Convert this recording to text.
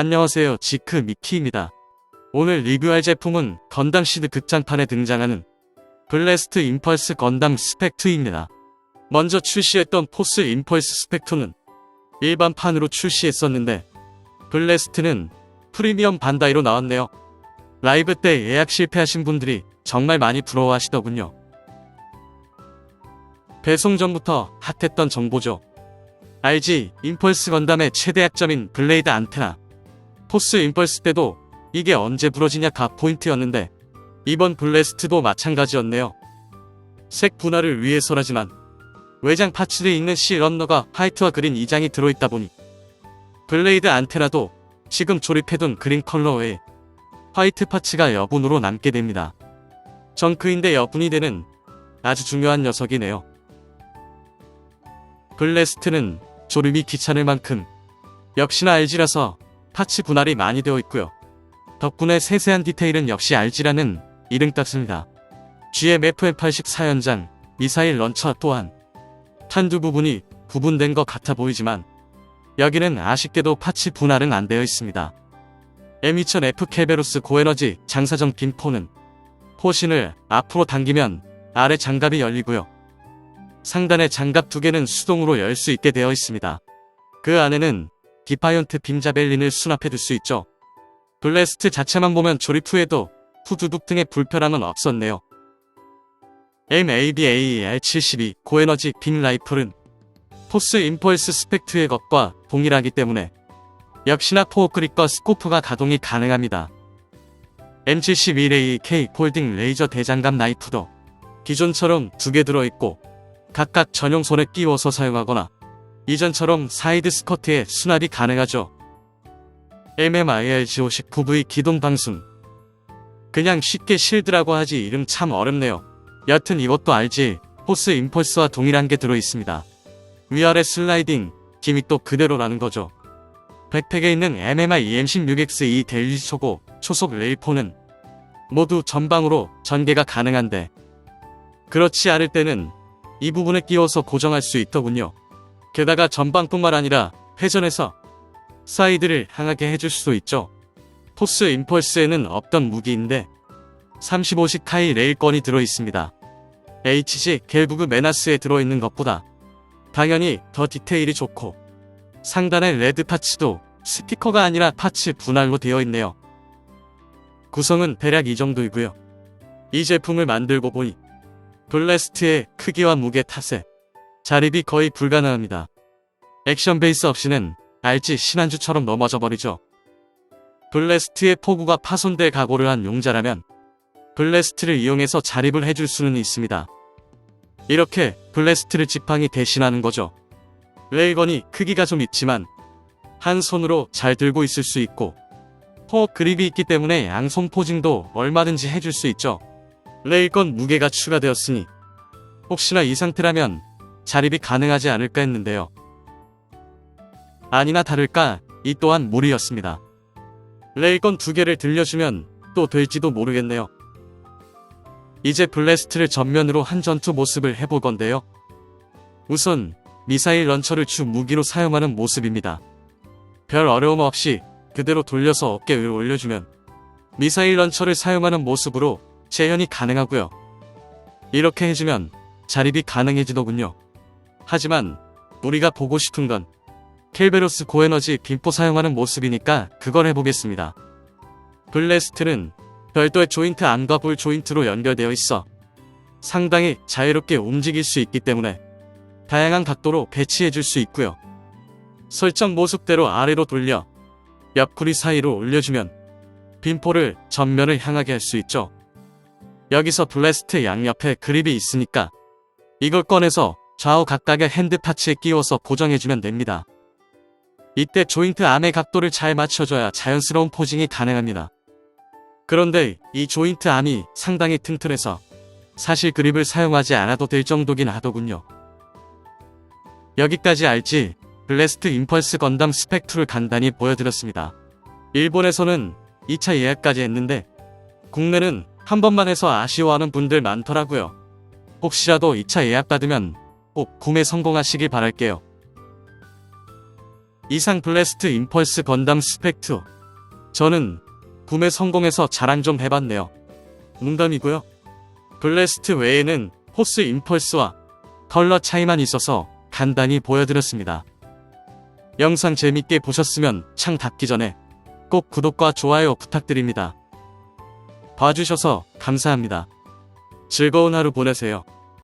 안녕하세요. 지크 미키입니다. 오늘 리뷰할 제품은 건담 시드 극장판에 등장하는 블래스트 임펄스 건담 스펙2입니다. 먼저 출시했던 포스 임펄스 스펙2는 일반판으로 출시했었는데 블래스트는 프리미엄 반다이로 나왔네요. 라이브 때 예약 실패하신 분들이 정말 많이 부러워하시더군요. 배송 전부터 핫했던 정보죠. RG 임펄스 건담의 최대 약점인 블레이드 안테나. 포스 임펄스 때도 이게 언제 부러지냐가 포인트였는데 이번 블래스트도 마찬가지였네요. 색 분할을 위해서라지만 외장 파츠에 있는 C 런너가 화이트와 그린 2장이 들어있다 보니 블레이드 안테나도 지금 조립해둔 그린 컬러 외에 화이트 파츠가 여분으로 남게 됩니다. 정크인데 여분이 되는 아주 중요한 녀석이네요. 블래스트는 조립이 귀찮을 만큼 역시나 RG라서 파츠 분할이 많이 되어 있고요. 덕분에 세세한 디테일은 역시 RG라는 이름 땄습니다. GM-FM84 연장 미사일 런처 또한 탄두 부분이 구분된 것 같아 보이지만 여기는 아쉽게도 파츠 분할은 안 되어 있습니다. M2000F 켈베로스 고에너지 장사정 빈포는 포신을 앞으로 당기면 아래 장갑이 열리고요. 상단의 장갑 두 개는 수동으로 열 수 있게 되어 있습니다. 그 안에는 디파이언트 빔자벨린을 수납해 둘 수 있죠. 블래스트 자체만 보면 조립 후에도 후두둑 등의 불편함은 없었네요. MABAR72 고에너지 빔 라이플은 포스 임펄스 스펙트의 것과 동일하기 때문에 역시나 포어크릭과 스코프가 가동이 가능합니다. M71A-K 폴딩 레이저 대장갑 나이프도 기존처럼 두 개 들어있고 각각 전용 손에 끼워서 사용하거나 이전처럼 사이드 스커트에 수납이 가능하죠. MMIRG50 9V 기동 방순 그냥 쉽게 실드라고 하지 이름 참 어렵네요. 여튼 이것도 알지 포스 임펄스와 동일한 게 들어있습니다. 위아래 슬라이딩 기믹도 그대로라는 거죠. 백팩에 있는 MMI EM16X2 델리 초고 초속 레일폰은 모두 전방으로 전개가 가능한데 그렇지 않을 때는 이 부분에 끼워서 고정할 수 있더군요. 게다가 전방뿐만 아니라 회전해서 사이드를 향하게 해줄 수도 있죠. 포스 임펄스에는 없던 무기인데 35식 카이 레일건이 들어있습니다. HG 겔부그 메나스에 들어있는 것보다 당연히 더 디테일이 좋고 상단의 레드 파츠도 스티커가 아니라 파츠 분할로 되어 있네요. 구성은 대략 이 정도이고요. 이 제품을 만들고 보니 블래스트의 크기와 무게 탓에 자립이 거의 불가능합니다. 액션 베이스 없이는 알지 신한주처럼 넘어져 버리죠. 블래스트의 포구가 파손될 각오를 한 용자라면 블래스트를 이용해서 자립을 해줄 수는 있습니다. 이렇게 블래스트를 지팡이 대신하는 거죠. 레일건이 크기가 좀 있지만 한 손으로 잘 들고 있을 수 있고 호흡 그립이 있기 때문에 양손 포징도 얼마든지 해줄 수 있죠. 레일건 무게가 추가되었으니 혹시나 이 상태라면 자립이 가능하지 않을까 했는데요. 아니나 다를까 이 또한 무리였습니다. 레일건 두 개를 들려주면 또 될지도 모르겠네요. 이제 블래스트를 전면으로 한 전투 모습을 해볼 건데요. 우선 미사일 런처를 주 무기로 사용하는 모습입니다. 별 어려움 없이 그대로 돌려서 어깨 위로 올려주면 미사일 런처를 사용하는 모습으로 재현이 가능하고요. 이렇게 해주면 자립이 가능해지더군요. 하지만 우리가 보고 싶은 건 켈베로스 고에너지 빔포 사용하는 모습이니까 그걸 해보겠습니다. 블래스트는 별도의 조인트 안과 볼 조인트로 연결되어 있어 상당히 자유롭게 움직일 수 있기 때문에 다양한 각도로 배치해 줄 수 있고요. 설정 모습대로 아래로 돌려 옆구리 사이로 올려주면 빔포를 전면을 향하게 할 수 있죠. 여기서 블래스트 양옆에 그립이 있으니까 이걸 꺼내서 좌우 각각의 핸드 파츠에 끼워서 고정해주면 됩니다. 이때 조인트 암의 각도를 잘 맞춰줘야 자연스러운 포징이 가능합니다. 그런데 이 조인트 암이 상당히 튼튼해서 사실 그립을 사용하지 않아도 될 정도긴 하더군요. 여기까지 알지 블래스트 임펄스 건담 스펙2를 간단히 보여드렸습니다. 일본에서는 2차 예약까지 했는데 국내는 한 번만 해서 아쉬워하는 분들 많더라고요. 혹시라도 2차 예약 받으면 꼭 구매 성공하시길 바랄게요. 이상 블래스트 임펄스 건담 스펙2. 저는 구매 성공해서 자랑 좀 해봤네요. 농담이고요. 블래스트 외에는 호스 임펄스와 컬러 차이만 있어서 간단히 보여드렸습니다. 영상 재밌게 보셨으면 창 닫기 전에 꼭 구독과 좋아요 부탁드립니다. 봐주셔서 감사합니다. 즐거운 하루 보내세요.